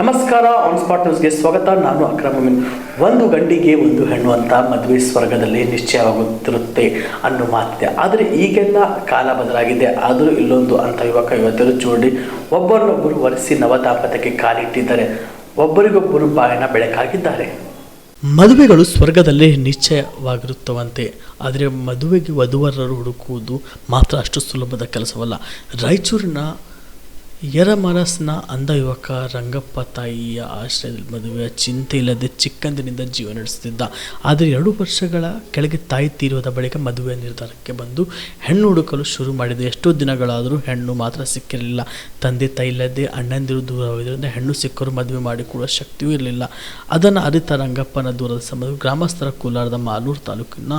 ನಮಸ್ಕಾರ on spot ನ್ಯೂಸ್ಗೆ ಸ್ವಾಗತ. ನಾನು ಅಕ್ರಮ ಒಂದು ಗಂಡಿಗೆ ಒಂದು ಹೆಣ್ಣು ಅಂತ ಮದುವೆ ಸ್ವರ್ಗದಲ್ಲಿ ನಿಶ್ಚಯವಾಗುತ್ತಿರುತ್ತೆ ಅನ್ನೋ ಮಾತಿದೆ ಆದರೆ ಈಗೆಲ್ಲ ಕಾಲ ಬದಲಾಗಿದೆ. ಆದರೂ ಇಲ್ಲೊಂದು ಅಂತ ಯುವಕ, ಯುವತಿಯರು ಜೋಡಿ ಒಬ್ಬರನ್ನೊಬ್ಬರು ಒರೆಸಿ ನವ ದಾಂಪತ್ಯಕ್ಕೆ ಕಾಲಿಟ್ಟಿದ್ದಾರೆ. ಒಬ್ಬರಿಗೊಬ್ಬರು ಬಾಯನ ಬೆಳಕಾಗಿದ್ದಾರೆ. ಮದುವೆಗಳು ಸ್ವರ್ಗದಲ್ಲಿ ನಿಶ್ಚಯವಾಗಿರುತ್ತವಂತೆ. ಆದರೆ ಮದುವೆಗೆ ವಧುವರರು ಹುಡುಕುವುದು ಮಾತ್ರ ಅಷ್ಟು ಸುಲಭದ ಕೆಲಸವಲ್ಲ. ರಾಯಚೂರಿನ ಯರಮರಸ್ನ ಅಂಧ ಯುವಕ ರಂಗಪ್ಪ ತಾಯಿಯ ಆಶ್ರಯದಲ್ಲಿ ಮದುವೆಯ ಚಿಂತೆ ಇಲ್ಲದೆ ಚಿಕ್ಕಂದಿನಿಂದ ಜೀವನ ನಡೆಸುತ್ತಿದ್ದ. ಆದರೆ ಎರಡು ವರ್ಷಗಳ ಕೆಳಗೆ ತಾಯಿ ತೀರುವುದ ಬಳಿಕ ಮದುವೆಯ ನಿರ್ಧಾರಕ್ಕೆ ಬಂದು ಹೆಣ್ಣು ಹುಡುಕಲು ಶುರು ಮಾಡಿದೆ. ಎಷ್ಟೋ ದಿನಗಳಾದರೂ ಹೆಣ್ಣು ಮಾತ್ರ ಸಿಕ್ಕಿರಲಿಲ್ಲ. ತಂದೆ ತಾಯಿ ಇಲ್ಲದೆ ಅಣ್ಣಂದಿರು ದೂರವಿದ್ದರಿಂದ ಹೆಣ್ಣು ಸಿಕ್ಕರು ಮದುವೆ ಮಾಡಿಕೊಡುವ ಶಕ್ತಿಯೂ ಇರಲಿಲ್ಲ. ಅದನ್ನು ಅರಿತ ರಂಗಪ್ಪನ ದೂರದ ಸಂಬಂಧ ಗ್ರಾಮಸ್ಥರ ಕೋಲಾರದ ಮಾಲೂರು ತಾಲೂಕಿನ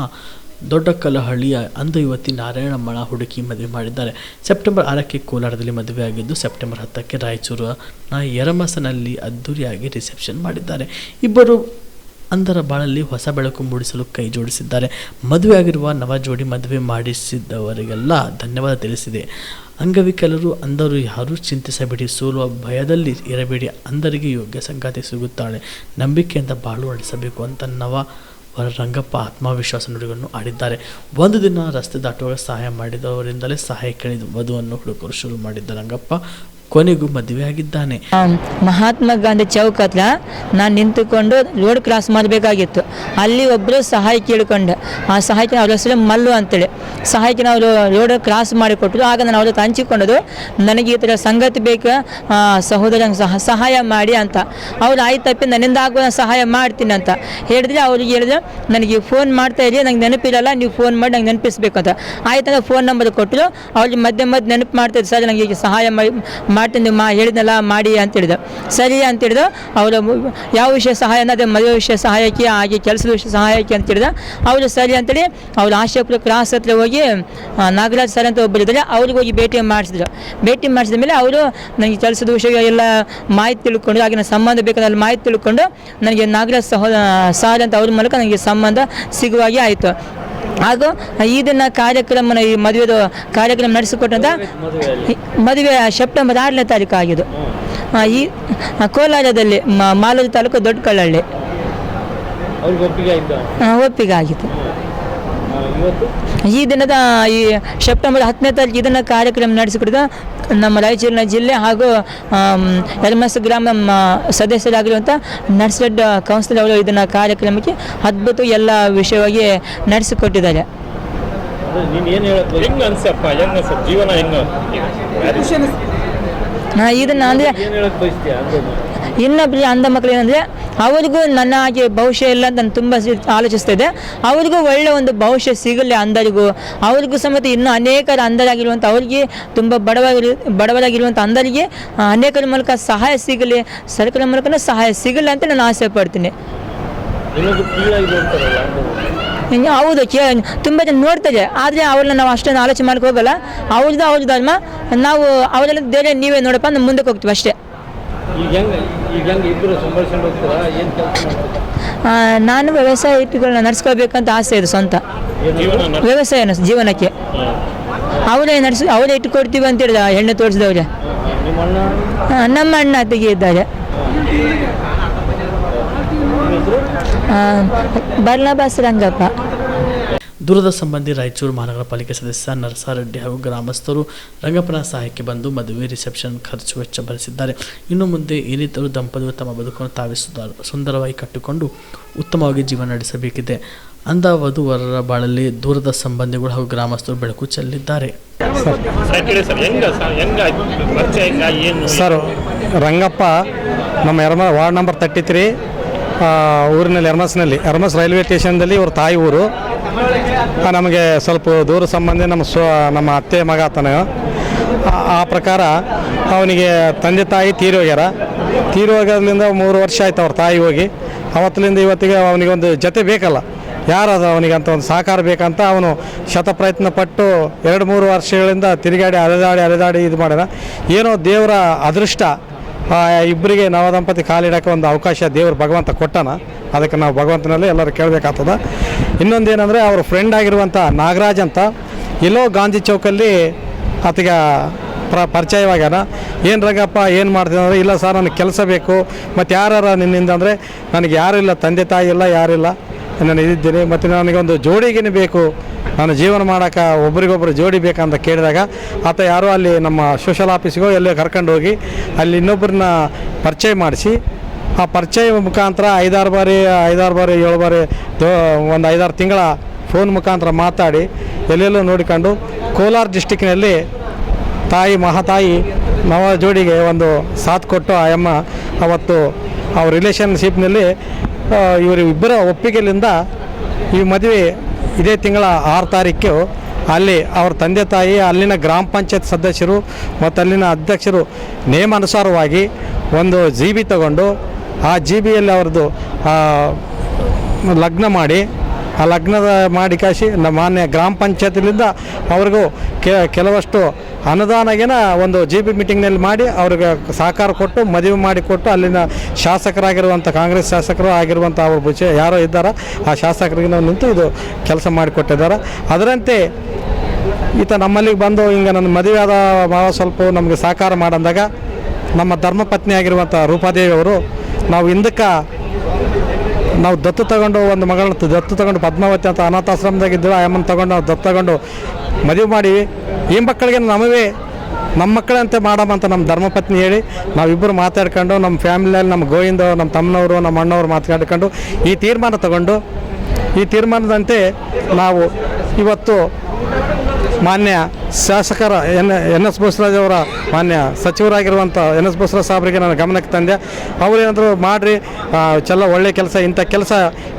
ದೊಡ್ಡ ಕಲಹಳ್ಳಿಯ ಅಂಧ ಯುವತಿ ನಾರಾಯಣಮ್ಮಳ ಹುಡುಕಿ ಮದುವೆ ಮಾಡಿದ್ದಾರೆ. ಸೆಪ್ಟೆಂಬರ್ ಆರಕ್ಕೆ ಕೋಲಾರದಲ್ಲಿ ಮದುವೆಯಾಗಿದ್ದು ಸೆಪ್ಟೆಂಬರ್ ಹತ್ತಕ್ಕೆ ರಾಯಚೂರಿನ ಯರಮಸನಲ್ಲಿ ಅದ್ದೂರಿಯಾಗಿ ರಿಸೆಪ್ಷನ್ ಮಾಡಿದ್ದಾರೆ. ಇಬ್ಬರು ಅಂದರ ಬಾಳಲ್ಲಿ ಹೊಸ ಬೆಳಕು ಮೂಡಿಸಲು ಕೈ ಜೋಡಿಸಿದ್ದಾರೆ. ಮದುವೆಯಾಗಿರುವ ನವ ಜೋಡಿ ಮದುವೆ ಮಾಡಿಸಿದವರಿಗೆಲ್ಲ ಧನ್ಯವಾದ ತಿಳಿಸಿದೆ. ಅಂಗವಿಕಲರು ಅಂದರು ಯಾರೂ ಚಿಂತಿಸಬೇಡಿ, ಸೋಲುವ ಭಯದಲ್ಲಿ ಇರಬೇಡಿ ಅಂದರಿಗೆ ಯೋಗ್ಯ ಸಂಗಾತಿ ಸಿಗುತ್ತಾಳೆ. ನಂಬಿಕೆಯಿಂದ ಬಾಳು ನಡೆಸಬೇಕು ಅಂತ ನವ ರಂಗಪ್ಪ ಆತ್ಮವಿಶ್ವಾಸ ನುಡಿಗಳನ್ನು ಆಡಿದ್ದಾರೆ. ಒಂದು ದಿನ ರಸ್ತೆ ದಾಟುವಾಗ ಸಹಾಯ ಮಾಡಿದವರಿಂದಲೇ ಸಹಾಯ ಕೇಳಿದ ವಧುವನ್ನು ಹುಡುಕರು ಶುರು ಮಾಡಿದ್ದ ರಂಗಪ್ಪ ಕೊನೆಗೂ ಮದುವೆಯಾಗಿದ್ದಾನೆ ಮಹಾತ್ಮ ಗಾಂಧಿ ಚೌಕ್ ಹತ್ರ ನಾನು ನಿಂತುಕೊಂಡು ರೋಡ್ ಕ್ರಾಸ್ ಮಾಡಬೇಕಾಗಿತ್ತು. ಅಲ್ಲಿ ಒಬ್ಬರು ಸಹಾಯ ಕೇಳಿಕೊಂಡೆ. ಆ ಸಹಾಯಕ್ಕೆ ಅವ್ರ ಹೆಸರು ಮಲ್ಲು ಅಂತೇಳಿ. ಸಹಾಯಕ್ಕೆ ಅವರು ರೋಡ್ ಕ್ರಾಸ್ ಮಾಡಿಕೊಟ್ಟರು ಆಗ ನಾನು ಅವ್ರ ಹಂಚಿಕೊಂಡದು, ನನಗೆ ಈ ಥರ ಸಂಗತಿ ಬೇಕು ಸಹೋದರ, ಸಹ, ಸಹಾಯ ಮಾಡಿ ಅಂತ. ಅವ್ರು ಆಯ್ತಪ್ಪಿ ನನ್ನಿಂದ ಆಗುವ ಸಹಾಯ ಮಾಡ್ತೀನಿ ಅಂತ. ಹೇಳಿದ್ರೆ ಅವ್ರಿಗೆ ಹೇಳಿದ್ರೆ, ನನಗೆ ಫೋನ್ ಮಾಡ್ತಾ ಇರಿ, ನಂಗೆ ನೆನಪಿರಲ್ಲ, ನೀವು ಫೋನ್ ಮಾಡಿ ನಂಗೆ ನೆನಪಿಸ್ಬೇಕು ಅಂತ. ಆಯ್ತಂದ್ರೆ ಫೋನ್ ನಂಬರ್ ಕೊಟ್ಟರು. ಅವ್ರಿಗೆ ಮಧ್ಯೆ ಮಧ್ಯೆ ನೆನಪು ಮಾಡ್ತಿದ್ರು ಸರ್ ನನಗೆ ಸಹಾಯ ಮಾಡಿ ಮಾಡ್ತೀನಿ ಮಾ ಹೇಳಿದ್ನಲ್ಲ, ಮಾಡಿ ಅಂತ ಹೇಳಿದ. ಸರಿ ಅಂತ ಹೇಳಿದ. ಅವರು ಯಾವ ವಿಷಯ ಸಹಾಯ ಅನ್ನೋದೇ ಮದುವೆ ವಿಷಯ ಸಹಾಯಕ್ಕೆ, ಹಾಗೆ ಕೆಲಸದ ವಿಷಯ ಸಹಾಯಕ್ಕೆ ಅಂತ ಹೇಳಿದ. ಅವರು ಸರಿ ಅಂತೇಳಿ ಅವ್ರು ಆಶಾಪುರ ಕ್ರಾಸ್ ಹತ್ರ ಹೋಗಿ ನಾಗರಾಜ್ ಸರ್ ಅಂತ ಒಬ್ಬರಿದ್ದಾರೆ ಅವ್ರಿಗೆ ಹೋಗಿ ಭೇಟಿ ಮಾಡಿಸಿದ್ರು. ಭೇಟಿ ಮಾಡಿಸಿದ ಮೇಲೆ ಅವರು ನನಗೆ ಕೆಲಸದ ವಿಷಯ ಎಲ್ಲ ಮಾಹಿತಿ ತಿಳ್ಕೊಂಡು ಆಗಿನ ಸಂಬಂಧ ಬೇಕಾದಲ್ಲಿ ಮಾಹಿತಿ ತಿಳ್ಕೊಂಡು ನನಗೆ ನಾಗರಾಜ್ ಸಹೋದ ಸಾರ್ ಅಂತ ಅವ್ರ ಮೂಲಕ ನನಗೆ ಸಂಬಂಧ ಸಿಗುವಾಗೆ ಆಯಿತು. ಹಾಗೂ ಈ ದಿನ ಕಾರ್ಯಕ್ರಮನ ಈ ಮದುವೆದು ಕಾರ್ಯಕ್ರಮ ನಡೆಸಿಕೊಟ್ಟಂತ ಮದುವೆ ಸೆಪ್ಟೆಂಬರ್ ಆರನೇ ತಾರೀಕು ಆಗಿದ್ದು. ಆ, ಈ ಕೋಲಾರದಲ್ಲಿ ಮಾಲೂರು ತಾಲೂಕು ದೊಡ್ಡ ಕಳ್ಳಹಳ್ಳಿ ಒಪ್ಪಿಗೆ ಆಯ್ತಾ? ಆ, ಒಪ್ಪಿಗೆ ಆಗಿತ್ತು. ಈ ದಿನದ ಈ ಸೆಪ್ಟೆಂಬರ್ ಹತ್ತನೇ ತಾರೀಕು ಇದನ್ನು ಕಾರ್ಯಕ್ರಮ ನಡೆಸಿಕೊಡಿದ ನಮ್ಮ ರಾಯಚೂರಿನ ಜಿಲ್ಲೆ ಹಾಗೂ ಎಲ್ಮಸ್ ಗ್ರಾಮ ಸದಸ್ಯರಾಗಿರುವಂಥ ನರ್ಸಡ್ ಕೌನ್ಸಿಲ್ ಅವರು ಇದನ್ನು ಕಾರ್ಯಕ್ರಮಕ್ಕೆ ಅದ್ಭುತ ಎಲ್ಲ ವಿಷಯವಾಗಿ ನಡೆಸಿಕೊಟ್ಟಿದ್ದಾರೆ. ಅದೇ ನೀನು ಏನು ಹೇಳಕ್ ಹೆಂಗ ಅನ್ಸಪ್ಪ? ಹೆಂಗ ಅನ್ಸ ಜೀವನ ಹೆಂಗ? ನಾ ಇದನ್ನು ಅಂದರೆ ಬಯಸ್ತೀಯ ಅಂಧ ಮಕ್ಕಳು ಏನಂದರೆ ಅವರಿಗೂ ನನ್ನ ಹಾಗೆ ಭವಿಷ್ಯ ಇಲ್ಲ ಅಂತ ನಾನು ತುಂಬ ಆಲೋಚಿಸ್ತಾ ಇದ್ದೆ ಅವರಿಗೂ ಒಳ್ಳೆ ಒಂದು ಭವಿಷ್ಯ ಸಿಗಲಿ ಅಂದರಿಗೂ ಅವ್ರಿಗೂ ಸಮೇತ ಇನ್ನೂ ಅನೇಕರ ಅಂಧರಾಗಿರುವಂಥ ಅವರಿಗೆ ತುಂಬ ಬಡವರಿ ಬಡವರಾಗಿರುವಂಥ ಅಂಧರಿಗೆ ಆ, ಅನೇಕರ ಮೂಲಕ ಸಹಾಯ ಸಿಗಲಿ ಸರ್ಕಾರ ಮೂಲಕ ಸಹಾಯ ಸಿಗಲಿ ಅಂತ ನಾನು ಆಸೆ ಪಡ್ತೀನಿ. ಹೌದು ಕೇ ತುಂಬ ಜನ ನೋಡ್ತಾರೆ ಆದರೆ ಅವ್ರನ್ನ ನಾವು ಅಷ್ಟೊಂದು ಆಲೋಚನೆ ಮಾಡೋಕ್ಕೆ ಹೋಗಲ್ಲ ಅವ್ರದ್ದು ಅವ್ರ ಧರ್ಮ. ನಾವು ಅವರೆಲ್ಲ ಬೇರೆ ನೀವೇ ನೋಡಪ್ಪ ನಾವು ಮುಂದಕ್ಕೆ ಹೋಗ್ತೀವಿ ಅಷ್ಟೇ. ನಾನು ವ್ಯವಸಾಯ ಇಟ್ಟುಗಳನ್ನ ನಡೆಸ್ಕೋಬೇಕಂತ ಆಸೆ ಇದೆ ಸ್ವಂತ. ವ್ಯವಸಾಯನ ವ್ಯವಸಾಯ ಜೀವನಕ್ಕೆ. ಅವನೇ ಅವರೇ ನಡೆಸಿ ಅವರೇ ಇಟ್ಟುಕೊಡ್ತೀವಿ ಅಂತ ಹೇಳಿದ ಹೆಣ್ಣು ತೋರಿಸಿದವ್ರೆ. ನಮ್ಮ ಅಣ್ಣ? ಹೆಸರು? ಬರ್ನಬಾಸ್ ರಂಗಪ್ಪ ದೂರದ ಸಂಬಂಧಿ ರಾಯಚೂರು ಮಹಾನಗರ ಪಾಲಿಕೆ ಸದಸ್ಯ ನರಸಾರೆಡ್ಡಿ ಹಾಗೂ ಗ್ರಾಮಸ್ಥರು ರಂಗಪ್ಪನ ಸಹಾಯಕ್ಕೆ ಬಂದು ಮದುವೆ, ರಿಸೆಪ್ಷನ್ ಖರ್ಚು ವೆಚ್ಚ ಭರಿಸಿದ್ದಾರೆ ಇನ್ನು ಮುಂದೆ ಏನಿದ್ದರೂ ದಂಪತಿಗಳು ತಮ್ಮ ಬದುಕನ್ನು ತಾವೇ ಸುಂದರವಾಗಿ ಕಟ್ಟಿಕೊಂಡು ಉತ್ತಮವಾಗಿ ಜೀವನ ನಡೆಸಬೇಕಿದೆ. ಅಂದ ವಧುವರರ ಬಾಳಲ್ಲಿ ದೂರದ ಸಂಬಂಧಿಗಳು ಹಾಗೂ ಗ್ರಾಮಸ್ಥರು ಬೆಳಕು ಚೆಲ್ಲಿದ್ದಾರೆ. ಸರ್, ರಂಗಪ್ಪ, ನಮ್ಮ ಎರ್ಮ ವಾರ್ಡ್ ನಂಬರ್ ತರ್ಟಿ ತ್ರೀ ಊರಿನಲ್ಲಿ ಎರ್ಮಸ್ನಲ್ಲಿ ಎರ್ಮಸ್ ರೈಲ್ವೆ ಸ್ಟೇಷನ್ದಲ್ಲಿ ಇವ್ರ ತಾಯಿ ಊರು. ನಮಗೆ ಸ್ವಲ್ಪ ದೂರ ಸಂಬಂಧಿ ನಮ್ಮ ಸ್ವ, ನಮ್ಮ ಅತ್ತೆ ಮಗ ಆತನ. ಆ- ಪ್ರಕಾರ ಅವನಿಗೆ ತಂದೆ ತಾಯಿ ತೀರಿ ಹೋಗ್ಯಾರ ತೀರಿ ಹೋಗೋದ್ರಿಂದ ಮೂರು ವರ್ಷ ಆಯ್ತು ಅವ್ರ ತಾಯಿ ಹೋಗಿ. ಅವತ್ತಿನಿಂದ ಇವತ್ತಿಗೆ ಅವನಿಗೆ ಒಂದು ಜೊತೆ ಬೇಕಲ್ಲ. ಯಾರದು ಅವನಿಗೆ ಅಂತ ಒಂದು ಸಹಕಾರ ಬೇಕಂತ ಅವನು ಶತ ಪ್ರಯತ್ನ ಪಟ್ಟು ಎರಡು ಮೂರು ವರ್ಷಗಳಿಂದ ತಿರುಗಾಡಿ, ಅಲೆದಾಡಿ ಅಲೆದಾಡಿ ಇದು ಮಾಡ್ಯಾರ ಏನೋ ದೇವರ ಅದೃಷ್ಟ. ಇಬ್ಬರಿಗೆ ನವದಂಪತಿ ಕಾಲಿಡಕ್ಕೆ ಒಂದು ಅವಕಾಶ ದೇವರು ಭಗವಂತ ಕೊಟ್ಟಾನ. ಅದಕ್ಕೆ ನಾವು ಭಗವಂತನಲ್ಲಿ ಎಲ್ಲರೂ ಕೇಳಬೇಕಾಗ್ತದ. ಇನ್ನೊಂದೇನೆಂದರೆ ಅವ್ರ ಫ್ರೆಂಡ್ ಆಗಿರುವಂಥ ನಾಗರಾಜ್ ಅಂತ, ಎಲ್ಲೋ ಗಾಂಧಿ ಚೌಕಲ್ಲಿ ಆತಗ ಪ್ರ, ಪರಿಚಯವಾಗ್ಯಾನ. ಏನು ರಂಗಪ್ಪ, ಏನು ಮಾಡ್ತೀನಿ ಅಂದರೆ, ಇಲ್ಲ ಸರ್, ನನಗೆ ಕೆಲಸ ಬೇಕು. ಮತ್ತು ಯಾರು ನಿನ್ನಿಂದ ಅಂದರೆ, ನನಗೆ ಯಾರೂ ಇಲ್ಲ, ತಂದೆ ತಾಯಿ ಇಲ್ಲ ಯಾರಿಲ್ಲ ನಾನು ಇದ್ದೀನಿ ಮತ್ತು ನನಗೆ ಒಂದು ಜೋಡಿಗೇನೆ ಬೇಕು. ನಾನು ಜೀವನ ಮಾಡೋಕೆ ಒಬ್ರಿಗೊಬ್ರು ಜೋಡಿ ಬೇಕಂತ ಕೇಳಿದಾಗ, ಆತ ಯಾರೋ ಅಲ್ಲಿ ನಮ್ಮ ಸೋಷಲ್ ಆಫೀಸ್ಗೋ ಎಲ್ಲೋ ಕರ್ಕೊಂಡು ಹೋಗಿ ಅಲ್ಲಿ ಇನ್ನೊಬ್ಬರನ್ನ ಪರಿಚಯ ಮಾಡಿಸಿ, ಆ ಪರಿಚಯ ಮುಖಾಂತರ ಐದಾರು ಬಾರಿ ಐದಾರು ಬಾರಿ, ಏಳು ಬಾರಿ ಒಂದು ಐದಾರು ತಿಂಗಳ ಫೋನ್ ಮುಖಾಂತರ ಮಾತಾಡಿ ಎಲ್ಲೆಲ್ಲೋ ನೋಡಿಕೊಂಡು ಕೋಲಾರ ಡಿಸ್ಟಿಕ್ನಲ್ಲಿ ತಾಯಿ, ಮಹಾತಾಯಿ ನವ ಜೋಡಿಗೆ ಒಂದು ಸಾಥ್ ಕೊಟ್ಟು ಆ ಅಮ್ಮ ಅವತ್ತು ಅವ್ರ ರಿಲೇಷನ್ಶಿಪ್ನಲ್ಲಿ ಇವರಿಬ್ಬರ ಒಪ್ಪಿಗೆಯಿಂದ ಈ ಮದುವೆ ಇದೇ ತಿಂಗಳ ಆರು ತಾರೀಕು ಅಲ್ಲಿ ಅವ್ರ ತಂದೆ ತಾಯಿ, ಅಲ್ಲಿನ ಗ್ರಾಮ ಪಂಚಾಯತ್ ಸದಸ್ಯರು ಮತ್ತು ಅಲ್ಲಿನ ಅಧ್ಯಕ್ಷರು ನೇಮಾನುಸಾರವಾಗಿ ಒಂದು ಜಿ ಬಿ ತಗೊಂಡು ಆ ಜಿ ಬಿಯಲ್ಲಿ ಅವ್ರದ್ದು ಲಗ್ನ ಮಾಡಿ ಆ ಲಗ್ನದ ಮಾಡಿ ಕಾಶಿ ನಮ್ಮ ಮಾನ್ಯ ಗ್ರಾಮ ಪಂಚಾಯತಿಲಿಂದ ಅವ್ರಿಗೂ ಕೆಲವಷ್ಟು ಅನುದಾನಗಿನ ಒಂದು ಜಿ ಬಿ ಮೀಟಿಂಗ್ನಲ್ಲಿ ಮಾಡಿ ಅವ್ರಿಗೆ ಸಹಕಾರ ಕೊಟ್ಟು ಮದುವೆ ಮಾಡಿಕೊಟ್ಟು ಅಲ್ಲಿನ ಶಾಸಕರಾಗಿರುವಂಥ ಕಾಂಗ್ರೆಸ್ ಶಾಸಕರು ಆಗಿರುವಂಥ ಅವ್ರ ಬುಚೆ ಯಾರೋ ಇದ್ದಾರ, ಆ ಶಾಸಕರಿಗೆ ನಾವು ನಿಂತು ಇದು ಕೆಲಸ ಮಾಡಿಕೊಟ್ಟಿದ್ದಾರೆ ಅದರಂತೆ ಈತ ನಮ್ಮಲ್ಲಿಗೆ ಬಂದು ಹಿಂಗೆ ನನ್ನ ಮದುವೆ ಆದ ಮಾವ ಸ್ವಲ್ಪ ನಮಗೆ ಸಹಕಾರ ಮಾಡಂದಾಗ ನಮ್ಮ ಧರ್ಮಪತ್ನಿ ಆಗಿರುವಂಥ ರೂಪಾದೇವಿ ಅವರು ನಾವು ಹಿಂದಕ್ಕೆ ನಾವು ದತ್ತು ತಗೊಂಡು ಒಂದು ಮಗಳನ್ನ ದತ್ತು ತಗೊಂಡು ಪದ್ಮಾವತಿ ಅಂತ ಅನಾಥಾಶ್ರಮದಾಗಿದ್ದೀವಿ ಆ ಅಮ್ಮನ ತಗೊಂಡು ನಾವು ದತ್ತು ತಗೊಂಡು ಮದುವೆ ಮಾಡಿ ಈ ಮಕ್ಕಳಿಗೆ ನಮವೇ, ನಮ್ಮ ಮಕ್ಕಳಂತೆ ಮಾಡಮಂತ ನಮ್ಮ ಧರ್ಮಪತ್ನಿ ಹೇಳಿ, ನಾವಿಬ್ಬರು ಮಾತಾಡ್ಕೊಂಡು ನಮ್ಮ ಫ್ಯಾಮಿಲಿಯಲ್ಲಿ ನಮ್ಮ ಗೋವಿಂದ ನಮ್ಮ ತಮ್ಮನವರು, ನಮ್ಮ ಅಣ್ಣವರು ಮಾತಾಡ್ಕೊಂಡು ಈ ತೀರ್ಮಾನ ತಗೊಂಡು, ಈ ತೀರ್ಮಾನದಂತೆ ನಾವು ಇವತ್ತು ಮಾನ್ಯ ಶಾಸಕರ ಎನ್ ಎನ್ ಎಸ್ ಬಸವರಾಜ್ ಅವರ ಮಾನ್ಯ ಸಚಿವರಾಗಿರುವಂಥ ಎನ್ ಎಸ್ ಬಸವರಾಜ್ ಸಾಹೇಬರಿಗೆ ನಾನು ಗಮನಕ್ಕೆ ತಂದೆ. ಅವರೇನಾದರೂ ಮಾಡಿರಿ ಚೆಲ್ಲ ಒಳ್ಳೆ ಕೆಲಸ, ಇಂಥ ಕೆಲಸ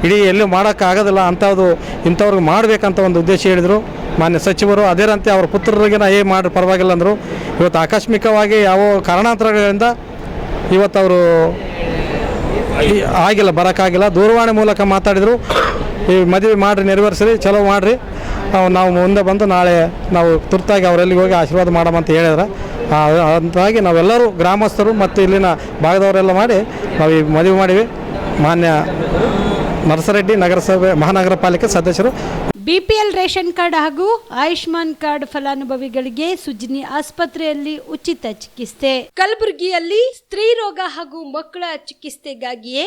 ಇಡೀ ಎಲ್ಲೂ ಮಾಡೋಕ್ಕಾಗೋದಿಲ್ಲ ಅಂಥದ್ದು ಇಂಥವ್ರಿಗೆ ಮಾಡಬೇಕಂತ ಒಂದು ಉದ್ದೇಶ ಹೇಳಿದರು. ಮಾನ್ಯ ಸಚಿವರು ಅದೇರಂತೆ ಅವ್ರ ಪುತ್ರರಿಗೆ ನಾ ಏನು ಮಾಡಿ ಪರವಾಗಿಲ್ಲ ಅಂದರು. ಇವತ್ತು ಆಕಸ್ಮಿಕವಾಗಿ ಯಾವ ಕಾರಣಾಂತರಗಳಿಂದ ಇವತ್ತು ಅವರು ಆಗಿಲ್ಲ, ಬರೋಕ್ಕಾಗಿಲ್ಲ. ದೂರವಾಣಿ ಮೂಲಕ ಮಾತಾಡಿದರು. ಈ ಮದುವೆ ಮಾಡಿರಿ, ನೆರವೇರಿಸ್ರಿ, ಚಲೋ ಮಾಡಿರಿ. ನಾವು ಮುಂದೆ ಬಂದು ನಾಳೆ ನಾವು ತುರ್ತಾಗಿ ಅವರಲ್ಲಿ ಹೋಗಿ ಆಶೀರ್ವಾದ ಮಾಡಮಂತ ಹೇಳಿದ್ರೆ. ಅಂತಾಗಿ ನಾವೆಲ್ಲರೂ ಗ್ರಾಮಸ್ಥರು ಮತ್ತು ಇಲ್ಲಿನ ಭಾಗದವರೆಲ್ಲ ಮಾಡಿ ನಾವು ಈ ಮದುವೆ ಮಾಡಿವಿ. ಮಾನ್ಯ ನರಸರೆಡ್ಡಿ ನಗರಸಭೆ ಮಹಾನಗರ ಪಾಲಿಕೆ ಸದಸ್ಯರು. ಬಿಪಿಎಲ್ ರೇಷನ್ ಕಾರ್ಡ್ ಹಾಗೂ ಆಯುಷ್ಮಾನ್ ಕಾರ್ಡ್ ಫಲಾನುಭವಿಗಳಿಗೆ ಸುಜಿನಿ ಆಸ್ಪತ್ರೆಯಲ್ಲಿ ಉಚಿತ ಚಿಕಿತ್ಸೆ. ಕಲಬುರಗಿಯಲ್ಲಿ ಸ್ತ್ರೀ ರೋಗ ಹಾಗೂ ಮಕ್ಕಳ ಚಿಕಿತ್ಸೆಗಾಗಿಯೇ